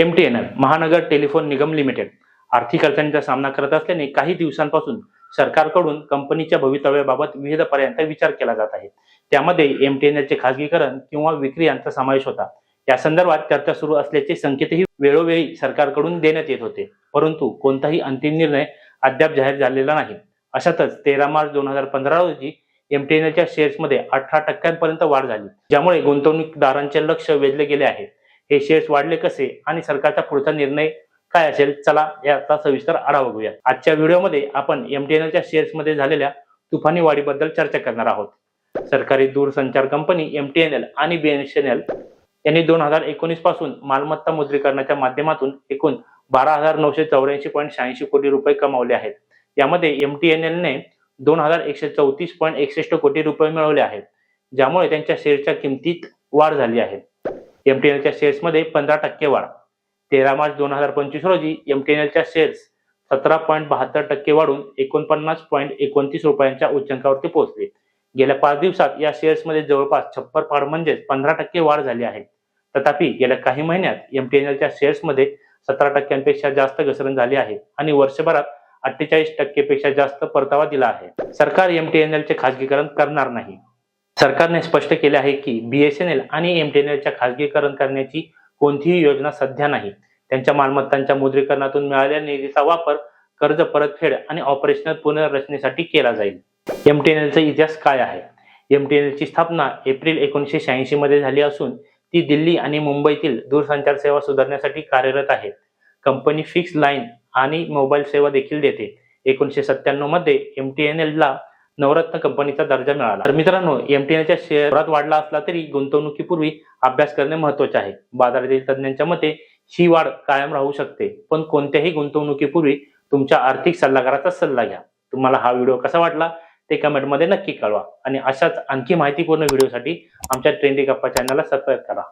M T N L Mahanagar telephone Nigam limited. आर्थिक अडचणीचा सामना करत असल्याने काही दिवसांपासून सरकारकडून कंपनीच्या भवितव्याबाबत विविध पर्यंत विचार केला जात आहे. त्यामध्ये एम टी एन एलचे खासगीकरण किंवा विक्री यांचा समावेश होता. या संदर्भात चर्चा सुरू असल्याचे संकेतही वेळोवेळी सरकारकडून देण्यात येत होते. परंतु कोणताही अंतिम निर्णय अद्याप जाहीर झालेला नाही. अशातच तेरा मार्च दोन हजार पंधरा रोजी एमटीएनएलच्या शेअर्समध्ये अठरा टक्क्यांपर्यंत वाढ झाली ज्यामुळे गुंतवणूकदारांचे लक्ष वेधले गेले आहे. हे शेअर्स वाढले कसे आणि सरकारचा पुढचा निर्णय काय असेल? चला याचा सविस्तर आढावा घेऊया. आजच्या व्हिडिओमध्ये आपण एमटीएनएलच्या शेअर्समध्ये झालेल्या तुफानी वाढीबद्दल चर्चा करणार आहोत. सरकारी दूरसंचार कंपनी एमटीएनएल आणि बीएनएसएनएल यांनी दोन हजार एकोणीसपासून मालमत्ता मुद्रीकरणाच्या माध्यमातून एकूण बारा हजार नऊशे चौऱ्याऐंशी पॉईंट शहाऐंशी कोटी रुपये कमावले आहेत. यामध्ये एमटीएनएलने दोन हजार एकशे चौतीस पॉईंट एकसष्ट कोटी रुपये मिळवले आहेत ज्यामुळे त्यांच्या शेअरच्या किमतीत वाढ झाली आहे. एमटीएनएलच्या शेअर्समध्ये पंधरा टक्के वाढ. तेरा मार्च दोन हजार पंचवीस रोजी एमटीएनएलच्या शेअर्स सतरा पॉईंट बहात्तर टक्के वाढून एकोणपन्नास पॉईंट एकोणतीस रुपयांच्या उच्चांकावरती पोहोचले. गेल्या पाच दिवसात या शेअर्समध्ये जवळपास छप्पर पाड म्हणजेच पंधरा टक्के वाढ झाली आहे. तथापि गेल्या काही महिन्यात एमटीएनएलच्या शेअर्समध्ये सतरा टक्क्यांपेक्षा जास्त घसरण झाली आहे आणि वर्षभरात अठ्ठेचाळीस टक्केपेक्षा जास्त परतावा दिला आहे. सरकार एमटीएनएलचे खासगीकरण करणार नाही. सरकारने स्पष्ट केले आहे की बीएसएनएल आणि एमटीएनएलच्या खासगीकरण करण्याची कोणतीही योजना सध्या नाही. त्यांच्या मालमत्तांच्या मुद्रीकरणातून मिळालेल्या निधीचा वापर कर्ज परतफेड आणि ऑपरेशनल पुनर्रचनेसाठी केला जाईल. एमटीएनएलचा इतिहास काय आहे? एमटीएनएलची स्थापना एप्रिल एकोणीसशे शहाऐंशी मध्ये झाली असून ती दिल्ली आणि मुंबईतील दूरसंचार सेवा सुधारण्यासाठी कार्यरत आहे. कंपनी फिक्स लाईन आणि मोबाईल सेवा देखील देते. एकोणीसशे सत्त्याण्णवमध्ये एमटीएनएल ला नवरत्न कंपनीचा दर्जा मिळाला. तर मित्रांनो एमटीएनच्या शेअरात वाढला असला तरी गुंतवणुकीपूर्वी अभ्यास करणे महत्त्वाचे आहे. बाजारातील तज्ज्ञांच्या मते ही वाढ कायम राहू शकते. पण कोणत्याही गुंतवणुकीपूर्वी तुमच्या आर्थिक सल्लागाराचा सल्ला घ्या. तुम्हाला हा व्हिडिओ कसा वाटला ते कमेंटमध्ये नक्की कळवा. आणि अशाच आणखी माहितीपूर्ण व्हिडिओसाठी आमच्या ट्रेंडी गप्पा चॅनलला सबस्क्राईब करा.